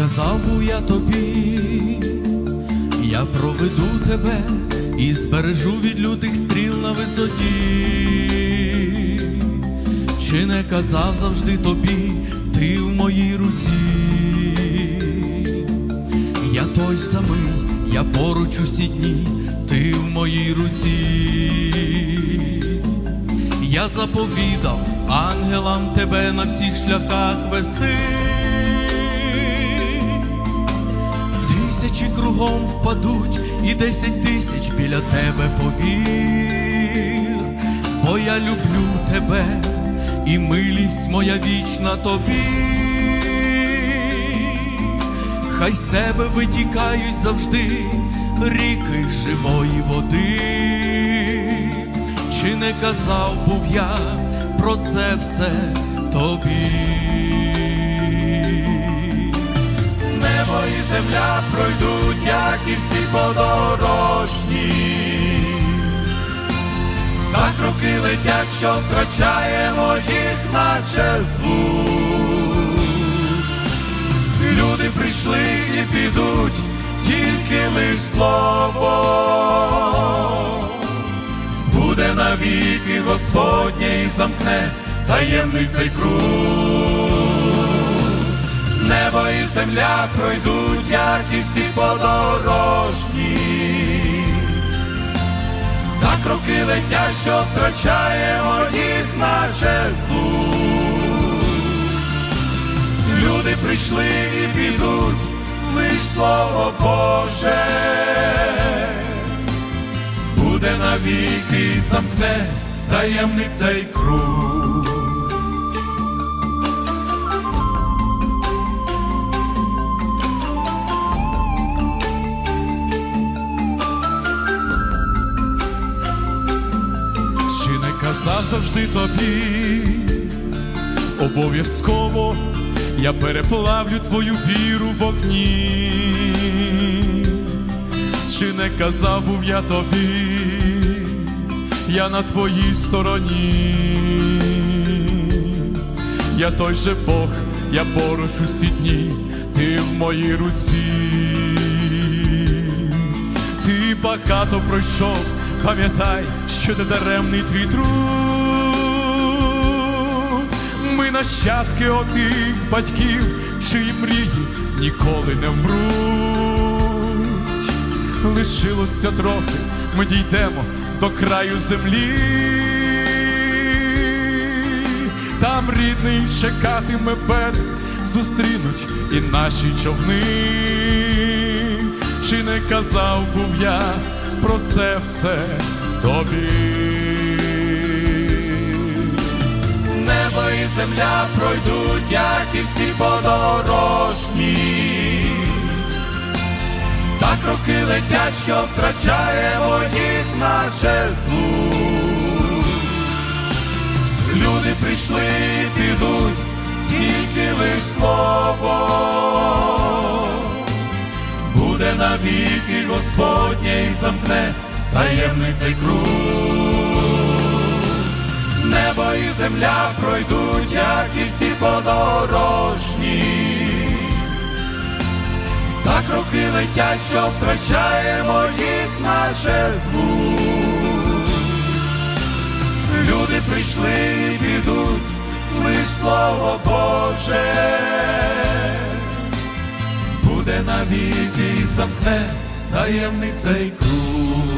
казав був я тобі, я проведу тебе і збережу від лютих стріл на висоті. Чи не казав завжди тобі, ти в моїй руці, я той самий, я поруч усі дні, ти в моїй руці. Я заповідав ангелам тебе на всіх шляхах вести. Кругом впадуть, і десять тисяч біля тебе повір, бо я люблю тебе, і милість моя вічна тобі. Хай з тебе витікають завжди ріки живої води. Чи не казав був я про це все тобі? Земля пройдуть, як і всі подорожні. Так роки летять, що втрачаємо їх, наче звук. Люди прийшли і підуть, тільки лиш слово. Буде навіки Господнє і замкне таємний цей круг. Небо і земля пройдуть, як і всі подорожні. Так роки летять, що втрачаємо їх, наче звук. Люди прийшли і підуть, лиш слово Боже. Буде навіки і замкне таємний цей круг. Казав завжди тобі? Обов'язково я переплавлю твою віру в огні. Чи не казав був я тобі, я на твоїй стороні. Я той же Бог, я поруч усі дні, ти в моїй руці. Ти багато пройшов, пам'ятай, що не даремний твій труд. Ми нащадки отих батьків, чиї мрії ніколи не вмруть. Лишилося трохи, ми дійдемо до краю землі. Там рідний чекатиме берег, зустрінуть і наші човни. Чи не казав був я про це все тобі? Небо і земля пройдуть, як і всі подорожні. Так роки летять, що втрачаємо їх, наче звук. Люди прийшли підуть, тільки лиш слово. Навіки Господнє і замкне таємний цей круг. Небо і земля пройдуть, як і всі подорожні. Так роки летять, що втрачаємо їх, наче звук. Люди прийшли і підуть, лиш слово Боже. Навіки і замкне таємний цей круг.